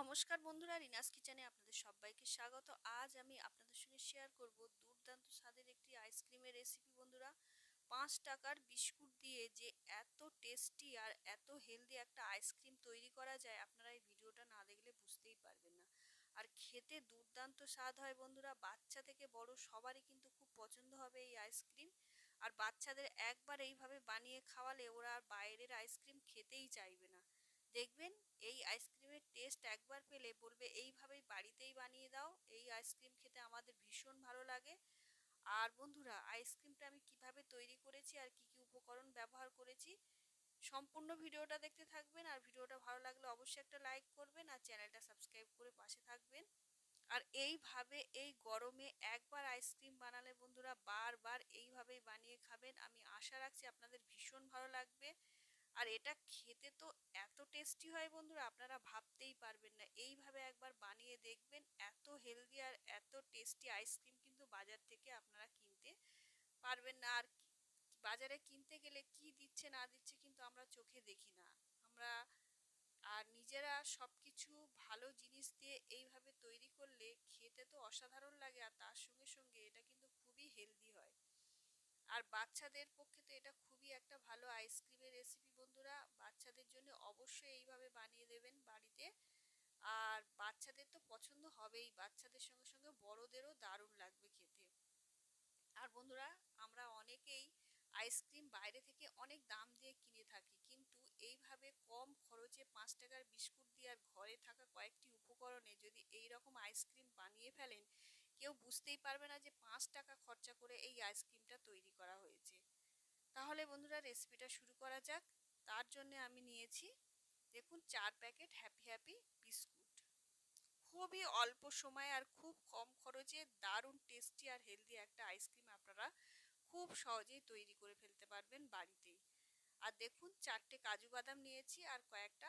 নমস্কার বন্ধুরা, রিনাস কিচেনে আপনাদের সবাইকে স্বাগত। আজ আমি আপনাদের সঙ্গে শেয়ার করব দুর্দান্ত স্বাদের একটি আইসক্রিমের রেসিপি বন্ধুরা। পাঁচ টাকার বিস্কুট দিয়ে যে এত টেস্টি আর এত হেলদি একটা আইসক্রিম তৈরি করা যায়, আপনারা এই ভিডিওটা না দেখলে বুঝতেই পারবেন না। আর খেতে দুর্দান্ত স্বাদ হয় বন্ধুরা, বাচ্চা থেকে বড় সবারই কিন্তু খুব পছন্দ হবে এই আইসক্রিম আর বাচ্চাদের একবার এইভাবে বানিয়ে খাওয়ালে ওরা আর বাইরের আইসক্রিম খেতেই চাইবে না। দেখবেন এই আইসক্রিমের টেস্ট একবার পেলে বলবে এইভাবেই বাড়িতেই বানিয়ে দাও এই আইসক্রিম খেতে আমাদের ভীষণ ভালো লাগে। আর বন্ধুরা আইসক্রিমটা আমি কীভাবে তৈরি করেছি আর কি কি উপকরণ ব্যবহার করেছি, সম্পূর্ণ ভিডিওটা দেখতে থাকবেন। আর ভিডিওটা ভালো লাগলে অবশ্যই একটা লাইক করবেন আর চ্যানেলটা সাবস্ক্রাইব করে পাশে থাকবেন। আর এইভাবে, এই গরমে একবার আইসক্রিম বানালে বন্ধুরা বারবার এইভাবেই বানিয়ে খাবেন। আমি আশা রাখছি আপনাদের ভীষণ ভালো লাগবে। আর এটা খেতে তো এত টেস্টি হয় বন্ধুরা, আপনারা ভাবতেই পারবেন না। এইভাবে একবার বানিয়ে দেখবেন, এত হেলদি আর এত টেস্টি আইসক্রিম কিন্তু বাজার থেকে আপনারা কিনতে পারবেন না। আর বাজারে কিনতে গেলে কি দিচ্ছে না দিচ্ছে কিন্তু আমরা চোখে দেখি না। আমরা আর নিজেরা সব কিছু ভালো জিনিস দিয়ে এইভাবে তৈরি করলে খেতে তো অসাধারণ লাগে, আর তার সঙ্গে সঙ্গে এটা কিন্তু খুবই হেলদি আর বাচ্চাদের পক্ষে তো এটা খুবই একটা ভালো আইসক্রিমের রেসিপি বন্ধুরা। বাচ্চাদের জন্য অবশ্যই এইভাবে বানিয়ে দেবেন বাড়িতে। আর বাচ্চাদের তো পছন্দ হবেই, বাচ্চাদের সঙ্গে সঙ্গে বড়দেরও দারুণ লাগবে খেতে। আর বন্ধুরা, আমরা অনেকেই আইসক্রিম বাইরে থেকে অনেক দাম দিয়ে কিনে থাকি, কিন্তু এইভাবে কম খরচে পাঁচ টাকার বিস্কুট দিয়ে আর ঘরে থাকা কয়েকটি উপকরণে যদি এই রকম আইসক্রিম বানিয়ে ফেলেন কেউ বুঝতেই পারবে না যে পাঁচ টাকা খরচা করে এই আইসক্রিমটা তৈরি করা হয়েছে। তাহলে বন্ধুরা রেসিপিটা শুরু করা যাক। তার জন্য আমি নিয়েছি, দেখুন চার প্যাকেট হ্যাপি হ্যাপি বিস্কুট খুবই অল্প সময় আর খুব কম খরচে দারুণ টেস্টি আর হেলদি একটা আইসক্রিম আপনারা খুব সহজেই তৈরি করে ফেলতে পারবেন বাড়িতেই। আর দেখুন চারটে কাজু বাদাম নিয়েছি আর কয়েকটা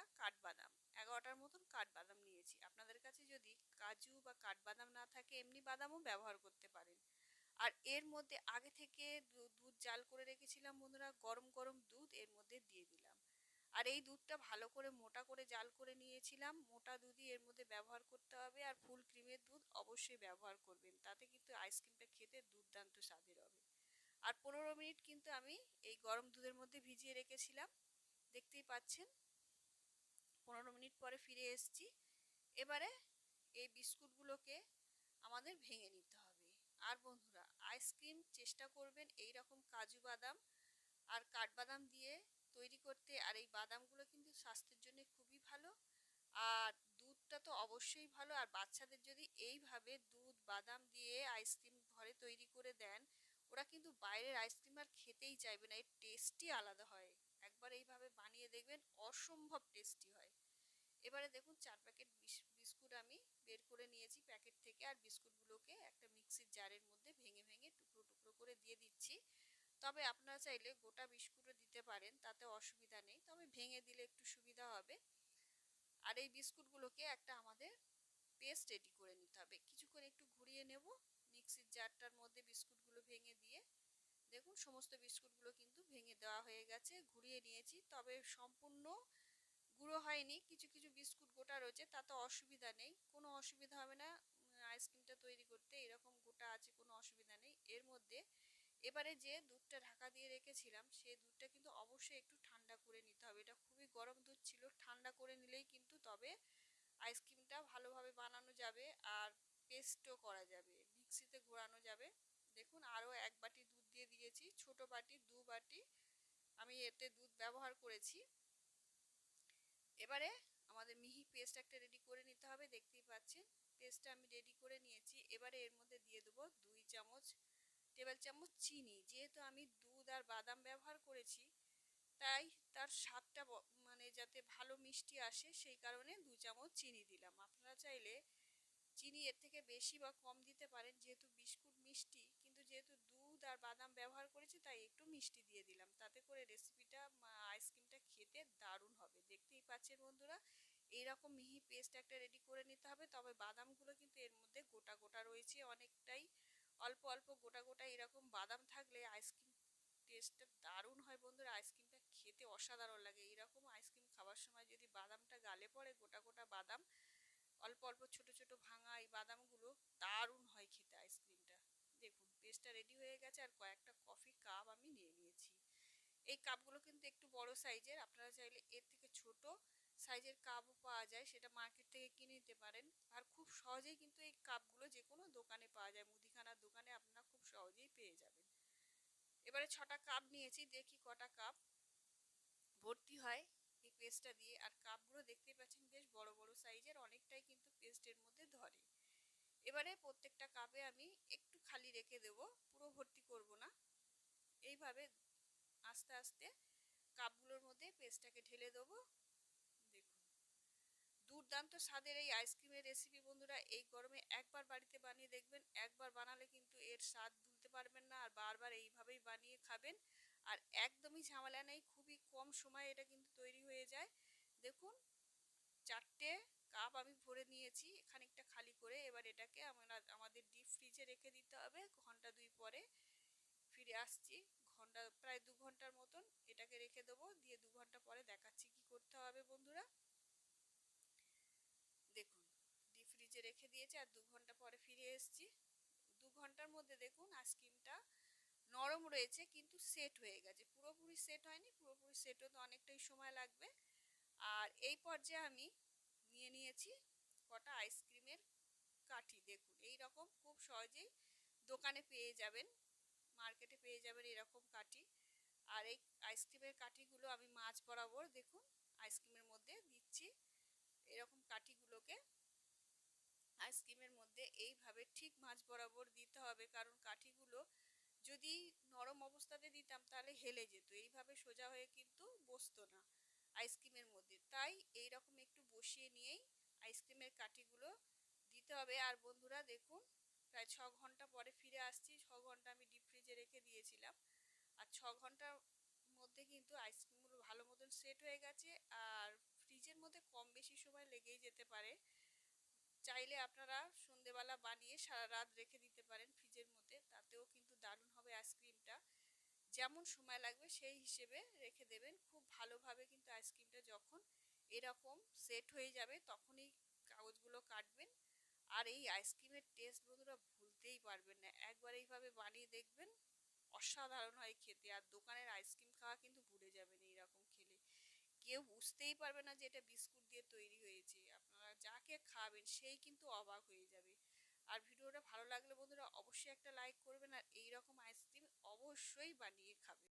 মতন কাঠবাদাম নিয়েছি। আপনাদের কাছে যদি কাজু বা কাঠবাদাম না থাকে, এমনি বাদামও ব্যবহার করতে পারেন। আর এর মধ্যে আগে থেকে দুধ জাল করে রেখেছিলাম বন্ধুরা, গরম গরম দুধ এর মধ্যে দিয়ে দিলাম। আর এই দুধটা ভালো করে মোটা করে জাল করে নিয়েছিলাম। মোটা দুধই এর মধ্যে ব্যবহার করতে হবে আর ফুল ক্রিমের দুধ অবশ্যই ব্যবহার করবেন। তাতে কিন্তু আইসক্রিমটা খেতে দুর্দান্ত স্বাদের হবে। আর পনেরো মিনিট কিন্তু আমি এই গরম দুধের মধ্যে ভিজিয়ে রেখেছিলাম। দেখতেই পাচ্ছেন মিনিট পরে ফিরে এসছি। এবারে এই বিস্কুটগুলোকে আমাদের ভেঙে নিতে হবে। আর বন্ধুরা, আইসক্রিম চেষ্টা করবেন এই রকম কাজু বাদাম আর কাঠবাদাম দিয়ে তৈরি করতে। আর এই বাদামগুলো কিন্তু স্বাস্থ্যের জন্য খুবই ভালো। আর দুধটা তো অবশ্যই ভালো। আর বাচ্চাদের যদি এইভাবে দুধ, বাদাম দিয়ে আইসক্রিম ঘরে তৈরি করে দেন, ওরা কিন্তু বাইরের আইসক্রিম আর খেতেই চাইবে না। এর টেস্টই আলাদা হয়। একবার এইভাবে বানিয়ে দেখবেন, অসম্ভব টেস্টি হয়। এবারে দেখুন চার প্যাকেট বিস্কুট আমি বের করে নিয়েছি প্যাকেট থেকে আর বিস্কুটগুলোকে একটা মিক্সির জারের মধ্যে ভেঙে ভেঙে টুকরো টুকরো করে দিয়ে দিচ্ছি। তবে আপনারা চাইলে গোটা বিস্কুটও দিতে পারেন, তাতে অসুবিধা নেই। তবে ভেঙে দিলে একটু সুবিধা হবে। আর এই বিস্কুটগুলোকে একটা আমাদের পেস্ট রেডি করে নিতে হবে। কিছুক্ষণ একটু ঘুরিয়ে নেব মিক্সির জারটার মধ্যে বিস্কুটগুলো ভেঙে দিয়ে। দেখুন সমস্ত বিস্কুটগুলো কিন্তু ভেঙে দেওয়া হয়ে গেছে, ঘুরিয়ে নিয়েছি। তবে সম্পূর্ণ গুঁড়ো হয়নি, কিছু কিছু বিস্কুট গোটা রয়েছে, তাতে অসুবিধা নেই, কোনো অসুবিধা হবে না আইসক্রিমটা তৈরি করতে এরকম গোটা আছে, কোনো অসুবিধা নেই, এর মধ্যে এবারে যে দুধটা ঢাকা দিয়ে রেখেছিলাম, সেই দুধটা কিন্তু অবশ্যই একটু ঠান্ডা করে নিতে হবে, এটা খুবই গরম দুধ ছিল, ঠান্ডা করে নিলেই কিন্তু তবে আইসক্রিমটা ভালোভাবে বানানো যাবে আর পেস্টও করা যাবে মিক্সিতে ঘোরানো যাবে, দেখুন আরও এক বাটি দুধ দিয়ে দিয়েছি, ছোট বাটি, দু বাটি, আমি এতে দুধ ব্যবহার করেছি এবারে আমাদের মিহি পেস্ট একটা রেডি করে নিতে হবে, দেখতেই পাচ্ছেন। পেস্টটা আমি রেডি করে নিয়েছি। এবারে এর মধ্যে দিয়ে দেবো দুই চামচ টেবিল চামচ চিনি। যেহেতু আমি দুধ আর বাদাম ব্যবহার করেছি, তাই তার স্বাদটা মানে যাতে ভালো মিষ্টি আসে, সেই কারণে দু চামচ চিনি দিলাম। আপনারা চাইলে চিনি এর থেকে বেশি বা কম দিতে পারেন, যেহেতু বিস্কুট মিষ্টি। কিন্তু যেহেতু দুধ আর বাদাম ব্যবহার করেছি, তাই একটু মিষ্টি দিয়ে দিলাম। তাতে করে রেসিপিটা আইসক্রিমটা খেতে পারছেন বন্ধুরা এইরকম মিহি পেস্ট একটা রেডি করে নিতে হবে। তবে বাদামগুলো কিন্তু এর মধ্যে গোটা গোটা রয়েছে অনেকটাই। অল্প অল্প গোটা গোটা এরকম বাদাম থাকলে আইসক্রিম টেস্টটা দারুণ হয় বন্ধুরা। আইসক্রিমটা খেতে অসাধারণ লাগে। এইরকম আইসক্রিম খাবার সময় যদি বাদামটা গালে পড়ে, গোটা গোটা বাদাম, অল্প অল্প ছোট ছোট ভাঙা এই বাদামগুলো দারুণ হয় খেতে আইসক্রিমটা দেখুন পেস্টটা রেডি হয়ে গেছে আর কয়েকটা কফি কাপ আমি নিয়ে নিয়েছি। এই কাপগুলো কিন্তু একটু বড় সাইজের আপনারা চাইলে এর থেকে সাইজের কাপও পাওয়া যায়, সেটা মার্কেট থেকে কিনে নিতে পারেন। আর খুব সহজেই কিন্তু এই কাপগুলো যে কোনো দোকানে পাওয়া যায়, মুদিখানার দোকানে আপনারা খুব সহজেই পেয়ে যাবেন। এবারে ছটা কাপ নিয়েছি, দেখি কটা কাপ ভর্তি হয় এই পেস্টটা দিয়ে। আর কাপগুলো দেখতেই পাচ্ছেন বেশ বড় বড় সাইজের, অনেকটাই কিন্তু পেস্টের মধ্যে ধরে। এবারে প্রত্যেকটা কাপে আমি একটু খালি রেখে দেব, পুরো ভর্তি করব না। এইভাবে আস্তে আস্তে কাপগুলোর মধ্যে পেস্টটাকে ঢেলে দেবো। দুর্দান্ত স্বাদের এই আইসক্রিমের রেসিপি বন্ধুরা, এই গরমে একবার বাড়িতে বানিয়ে দেখবেন, একবার বানালে কিন্তু এর স্বাদ ভুলতে পারবেন না, আর বারবার এইভাবেই বানিয়ে খাবেন। আর একদমই ঝামেলা নেই, খুবই কম সময়ে এটা কিন্তু তৈরি হয়ে যায়। দেখুন, চারটে কাপ আমি ভরে নিয়েছি, খানিকটা খালি করে এবার এটাকে আমরা, আমাদের ডিপ ফ্রিজে রেখে দিতে হবে, ঘণ্টা দুই পরে ফিরে আসছি। ঘণ্টা, প্রায় দু ঘণ্টার মতন এটাকে রেখে দেবো, দিয়ে দু ঘণ্টা পরে দেখাচ্ছি কি করতে হবে বন্ধুরা দেখুন ডিপ ফ্রিজে রেখে দিয়েছি আর দু ঘণ্টা পরে ফিরে এসছি। দু ঘণ্টার মধ্যে দেখুন আইসক্রিমটা নরম রয়েছে, কিন্তু সেট হয়ে গেছে। পুরোপুরি সেট হয়নি, পুরোপুরি সেট হতে অনেকটাই সময় লাগবে। আর এই পর্যায়ে আমি নিয়ে নিয়েছি কটা আইসক্রিমের কাঠি। দেখুন এই রকম খুব সহজেই দোকানে পেয়ে যাবেন, মার্কেটে পেয়ে যাবেন এরকম কাঠি। আর এই আইসক্রিমের কাঠিগুলো আমি মাছ বরাবর দেখুন আইসক্রিমের মধ্যে দিচ্ছি। এরকম কাঠিগুলোকে মধ্যে এইভাবে ঠিক মাছ বরাবর দিতে হবে। কারণ কাঠিগুলো যদি নরম অবস্থাতে দিতাম তাহলে হেলে যেত। এইভাবে সোজা হয়ে কিন্তু বসতো না আইসক্রিমের মধ্যে। তাই এই রকম একটু বসিয়ে নিয়েই আইসক্রিমের কাঠিগুলো দিতে হবে। আর বন্ধুরা দেখুন, প্রায় ছ ঘণ্টা পরে ফিরে আসছি। ছ ঘণ্টা আমি ডিপ ফ্রিজে রেখে দিয়েছিলাম। আর ছ ঘণ্টার মধ্যে কিন্তু আইসক্রিমগুলো ভালো মতন সেট হয়ে গেছে। আর ফ্রিজের মধ্যে কম বেশি সময় লেগেই যেতে পারে। চাইলে আপনারা সন্ধেবেলা বানিয়ে সারা রাত রেখে দিতে পারেন ফ্রিজের মধ্যে। তাতেও কিন্তু দারুণ হবে আইসক্রিমটা। যেমন সময় লাগবে সেই হিসেবে রেখে দেবেন। খুব ভালোভাবে কিন্তু আইসক্রিমটা যখন এরকম সেট হয়ে যাবে তখনই কাগজগুলো কাটবেন। আর এই আইসক্রিমের টেস্ট বন্ধুরা ভুলতেই পারবেন না। একবার এইভাবে বানিয়ে দেখবেন অসাধারণ হয় খেতে। আর দোকানের আইসক্রিম খাওয়া কিন্তু ভুলে যাবেন এইরকম খেলে। কেউ বুঝতেই পারবে না যে এটা বিস্কুট দিয়ে তৈরি হয়েছে। যাকে খাবেন সেই কিন্তু অবাক হয়ে যাবে। আর ভিডিওটা ভালো লাগলে বন্ধুরা অবশ্যই একটা লাইক করবেন আর এই রকম আইসক্রিম অবশ্যই বানিয়ে খাবেন।